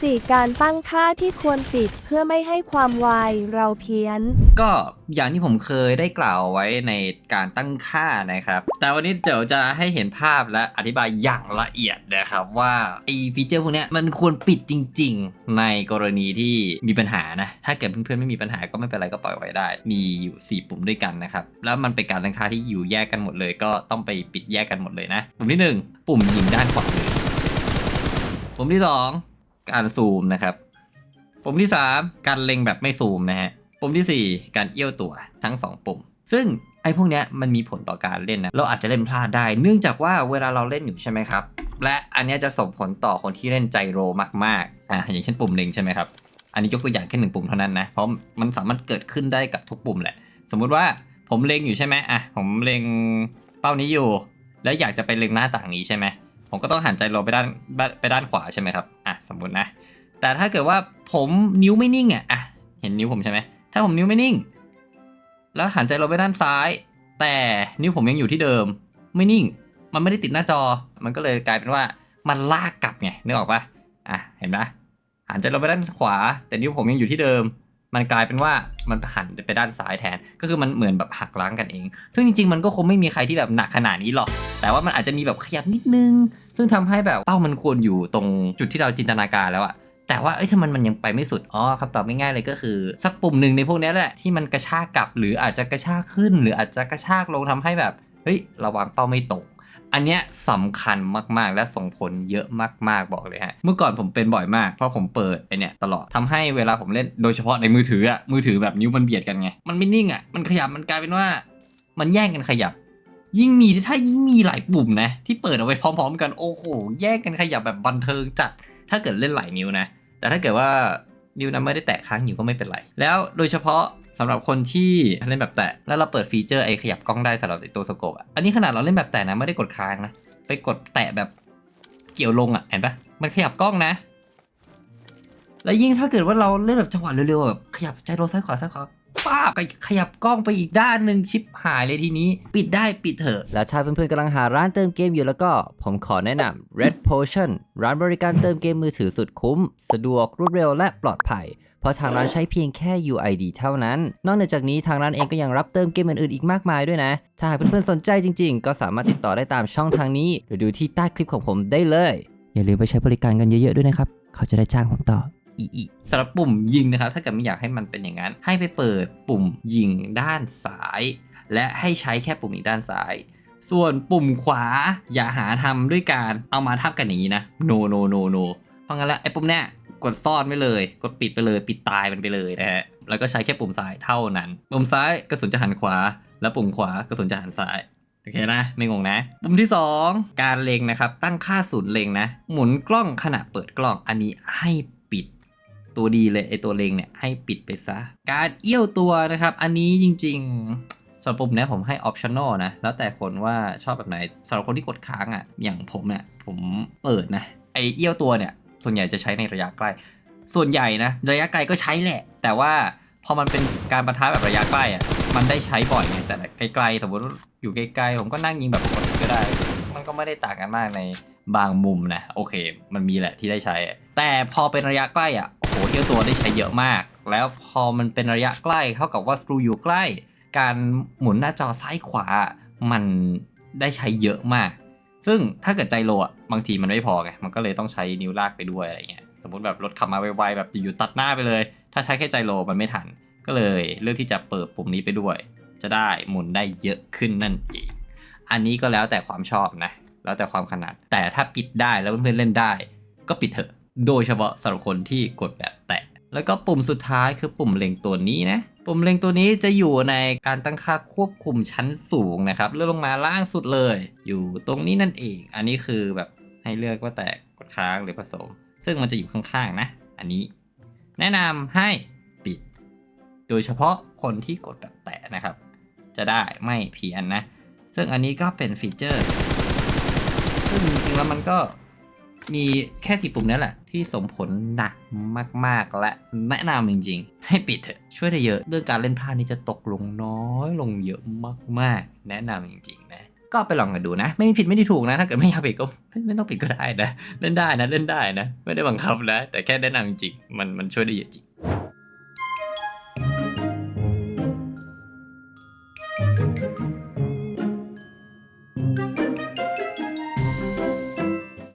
4. การตั้งค่าที่ควรปิดเพื่อไม่ให้ความไวเราเพี้ยน ก็อย่างที่ผมเคยได้กล่าวไว้ในการตั้งค่านะครับ แต่วันนี้เดี๋ยวจะให้เห็นภาพและอธิบายอย่างละเอียดนะครับว่าไอ้ฟีเจอร์พวกนี้มันควรปิดจริง ๆ ในกรณีที่มีปัญหานะ ถ้าเกิดเพื่อนๆไม่มีปัญหาก็ไม่เป็นไรก็ปล่อยไว้ได้ มีอยู่ 4 ปุ่มด้วยกันนะครับ แล้วมันเป็นการตั้งค่าที่อยู่แยกกันหมดเลย ก็ต้องไปปิดแยกกันหมดเลยนะ ปุ่มที่หนึ่งปุ่มยิงด้านขวามือปุ่มที่สอง การซูมนะครับปุ่มที่ 3 การเล็งแบบไม่ซูมนะฮะปุ่มทีสี่ 4 การเอี้ยวตัวทั้ง 2 ปุ่ม ซึ่งไอ้พวกเนี้ยมันมีผลต่อการเล่นนะ เราอาจจะเล่นพลาดได้ เนื่องจากว่าเวลาเราเล่นอยู่ใช่ไหมครับ และอันเนี้ยจะส่งผลต่อคนที่เล่นไจโรมากๆอะอย่างเช่นปุ่มเล็งใช่ไหมครับ อันนี้ยกตัวอย่างแค่หนึ่งปุ่มเท่านั้นนะ เพราะมันสามารถเกิดขึ้นได้กับทุกปุ่มแหละ สมมุติว่าผมเล็งอยู่ใช่ไหมอะ ผมเล็งเป้านี้อยู่ แล้วอยากจะไปเล็งหน้าต่างนี้ใช่ไหมผมก็ต้องหันใจโรไปด้านไปด้านขวาใช่ไหมครับ มมตินะ แต่ถ้าเกิดว่าผมนิ้วไม่นิ่งอะอะเห็นนิ้วผมใช่ไหมถ้าผมนิ้วไม่นิ่ง แล้วหันใจเราไปด้านซ้าย แต่นิ้วผมยังอยู่ที่เดิม ไม่นิ่ง มันไม่ได้ติดหน้าจอ มันก็เลยกลายเป็นว่ามันลากกลับไงนึกออกปะอะเห็นปะหันใจเราไปด้านขวา แต่นิ้วผมยังอยู่ที่เดิม มันกลายเป็นว่ามันหันไปด้านซ้ายแทน ก็คือมันเหมือนแบบหักล้างกันเอง ซึ่งจริงๆมันก็คงไม่มีใครที่แบบหนักขนาดนี้หรอก แต่ว่ามันอาจจะมีแบบขยับนิดนึง ซึ่งทำให้แบบเป้ามันควรอยู่ตรงจุดที่เราจินตนาการแล้วอะแต่ว่าเอ้ยถ้ามันมันยังไปไม่สุด อ๋อคำตอบง่ายๆเลยก็คือ สักปุ่มหนึ่งในพวกนี้แหละที่มันกระชากกลับ หรืออาจจะกระชากขึ้น หรืออาจจะกระชากลงทำให้แบบเฮ้ยระวังเป้าไม่ตก อันเนี้ยสำคัญมากๆ และส่งผลเยอะมากๆบอกเลยฮะ เมื่อก่อนผมเป็นบ่อยมาก เพราะผมเปิดไอเนี่ยตลอดทำให้เวลาผมเล่นโดยเฉพาะในมือถืออะมือถือแบบนิ้วมันเบียดกันไง มันไม่นิ่งอะมันขยับมันกลายเป็นว่า มันแย่งกันขยับ ยิ่งมีถ้ายิ่งมีหลายปุ่มนะ ที่เปิดเอาไว้พร้อม ๆ กันโอ้โหแย่งกันขยับแบบบันเทิงจัดถ้าเกิดเล่นหลายนิ้วนะ แต่ถ้าเกิดว่า นิ้วนั้นไม่ได้แตะค้างอยู่ก็ไม่เป็นไร แล้วโดยเฉพาะสำหรับคนที่เล่นแบบแตะ แล้วเราเปิดฟีเจอร์ไอ้ขยับกล้องได้สำหรับไอตัวสโคปอะ อันนี้ขนาดเราเล่นแบบแตะนะไม่ได้กดค้างนะ ไปกดแตะแบบเกี่ยวลงอะ เห็นปะมันขยับกล้องนะ แล้วยิ่งถ้าเกิดว่าเราเล่นแบบจังหวะเร็วๆแบบขยับใจโรซ้ายขวาซ้ายขวา ป้าบขยับกล้องไปอีกด้านหนึ่งชิปหายเลยทีนี้ ปิดได้ปิดเถอะ และถ้าเพื่อนๆกำลังหาร้านเติมเกมอยู่แล้วก็ ผมขอแนะนำ Red Potion ร้านบริการเติมเกมมือถือสุดคุ้ม สะดวกรวดเร็วและปลอดภัยเพราะทางร้านใช้เพียงแค่ UID เท่านั้น นอกนจากนี้ทางร้านเองก็ยังรับเติมเกมอื่นๆอีกมากมายด้วยนะ ถ้าหากเพื่อนๆสนใจจริงๆ ก็สามารถติดต่อได้ตามช่องทางนี้ หรือดูที่ใต้คลิปของผมได้เลย อย่าลืมไปใช้บริการกันเยอะๆด้วยนะครับ เขาจะได้จ้างผมต่อ อีอีสำหรับปุ่มยิงนะครับ ถ้าเกิดไม่อยากให้มันเป็นอย่างนั้น ให้ไปเปิดปุ่มยิงด้านซ้าย และให้ใช้แค่ปุ่มยิงด้านซ้าย ส่วนปุ่มขวาอย่าหาทำด้วยการเอามาทับกันอย่างนี้นะ no no no no เพราะงั้นแล้วไอ้ปุ่มเนี้ยกดซ่อนไว้เลย กดปิดไปเลยปิดตายมันไปเลยนะฮะแล้วก็ใช้แค่ปุ่มซ้ายเท่านั้น ปุ่มซ้ายกระสุนจะหันขวา แล้วปุ่มขวากระสุนจะหันซ้ายโอเคนะ ไม่งงนะ ปุ่มที่ 2 การเล็งนะครับ ตั้งค่าศูนย์เล็งนะ หมุนกล้องขณะเปิดกล้องอันนี้ให้ ตัวดีเลยไอตัวเลงเนี่ยให้ปิดไปซะ การเอี้ยวตัวนะครับ อันนี้จริงๆสำหรับปุ่มเนี้ยผมให้ optional นะ แล้วแต่คนว่าชอบแบบไหนสำหรับคนที่กดค้างอะอย่างผมเนี่ยผมเปิดนะไอเอี้ยวตัวเนี่ย ส่วนใหญ่จะใช้ในระยะใกล้ ส่วนใหญ่นะระยะไกลก็ใช้แหละ แต่ว่าพอมันเป็นการประทะแบบระยะใกล้อะมันได้ใช้บ่อยไงแต่ไกลๆสมมติอยู่ไกลๆผมก็นั่งยิงแบบปกติก็ได้ มันก็ไม่ได้ต่างกันมากในบางมุมนะโอเค มันมีแหละที่ได้ใช้ แต่พอเป็นระยะใกล้อะ โอ้โหเที่ยวตัวได้ใช้เยอะมาก แล้วพอมันเป็นระยะใกล้เท่ากับว่าสกรูอยู่ใกล้ การหมุนหน้าจอซ้ายขวามันได้ใช้เยอะมาก ซึ่งถ้าเกิดใจโลอะบางทีมันไม่พอไงมันก็เลยต้องใช้นิ้วลากไปด้วยอะไรเงี้ยสมมติแบบรถขับมาไวๆแบบอยู่ตัดหน้าไปเลย ถ้าใช้แค่ใจโลมันไม่ทัน ก็เลยเลือกที่จะเปิดปุ่มนี้ไปด้วย จะได้หมุนได้เยอะขึ้นนั่นเองอันนี้ก็แล้วแต่ความชอบนะ แล้วแต่ความขนาด แต่ถ้าปิดได้แล้วเพื่อนๆเล่นได้ ก็ปิดเถอะ โดยเฉพาะสำหรับคนที่กดแบบแตะ แล้วก็ปุ่มสุดท้ายคือปุ่มเล็งตัวนี้นะ ปุ่มเล็งตัวนี้จะอยู่ในการตั้งค่าควบคุมชั้นสูงนะครับ เลื่อนลงมาล่างสุดเลย อยู่ตรงนี้นั่นเอง อันนี้คือแบบให้เลือกว่าแตะกดค้างหรือผสม ซึ่งมันจะอยู่ข้างๆนะ อันนี้ แนะนำให้ปิด โดยเฉพาะคนที่กดแบบแตะนะครับ จะได้ไม่เพี้ยนนะ ซึ่งอันนี้ก็เป็นฟีเจอร์ ซึ่งจริงๆแล้วมันก็ มีแค่สี่ปุ่มนี้แหละที่สมผลหนักมากๆ และแนะนำจริงๆ ให้ปิดเถอะช่วยได้เยอะ เรื่องการเล่นพลาดนี่จะตกลงน้อยลงเยอะมากๆ แนะนำจริงๆนะก็ไปลองกันดูนะ ไม่มีผิดไม่ได้ถูกนะ ถ้าเกิดไม่อยากปิดก็ไม่ไม่ต้องปิดก็ได้นะ เล่นได้นะเล่นได้นะ ไม่ได้บังคับนะ แต่แค่แนะนำจริงๆมันมันช่วยได้เยอะจริง